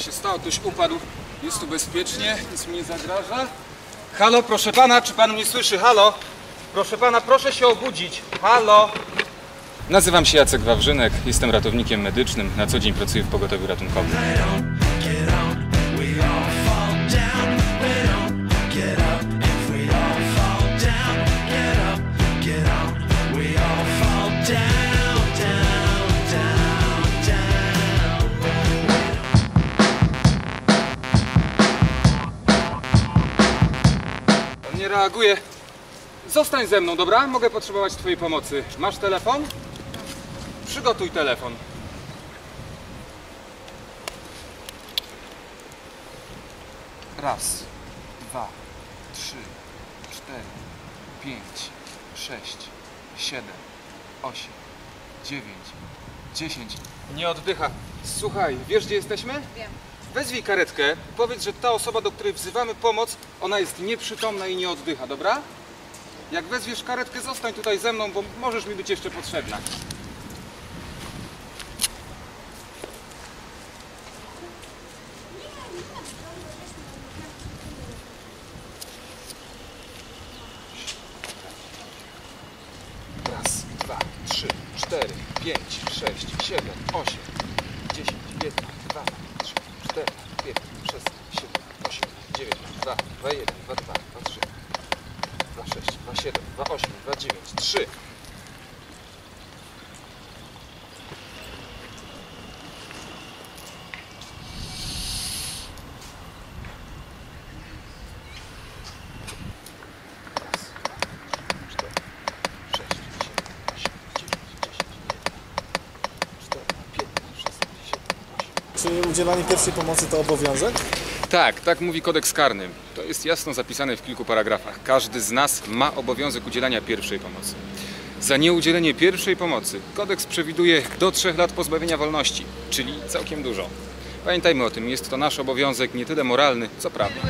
się stało? Ktoś upadł. Jest tu bezpiecznie, nic mi nie zagraża. Halo, proszę pana, czy pan mnie słyszy? Halo? Proszę pana, proszę się obudzić. Halo? Nazywam się Jacek Wawrzynek, jestem ratownikiem medycznym. Na co dzień pracuję w pogotowiu ratunkowym. Nie reaguje. Zostań ze mną, dobra? Mogę potrzebować twojej pomocy. Masz telefon? Przygotuj telefon. Raz, dwa, trzy, cztery, pięć, sześć, siedem, osiem, dziewięć, dziesięć. Nie oddycha. Słuchaj, wiesz gdzie jesteśmy? Wiem. Wezwij karetkę, powiedz, że ta osoba, do której wzywamy pomoc, ona jest nieprzytomna i nie oddycha, dobra? Jak wezwiesz karetkę, zostań tutaj ze mną, bo możesz mi być jeszcze potrzebna. Raz, dwa, trzy, cztery, pięć, sześć, siedem, osiem, 2, 2, 1, 2, 2, 2, 3, 2, 6, 2, 7, 2, 8, 2, 9, 3. Czy udzielanie pierwszej pomocy to obowiązek? Tak, tak mówi kodeks karny. To jest jasno zapisane w kilku paragrafach. Każdy z nas ma obowiązek udzielania pierwszej pomocy. Za nieudzielenie pierwszej pomocy kodeks przewiduje do trzech lat pozbawienia wolności, czyli całkiem dużo. Pamiętajmy o tym, jest to nasz obowiązek nie tyle moralny, co prawny.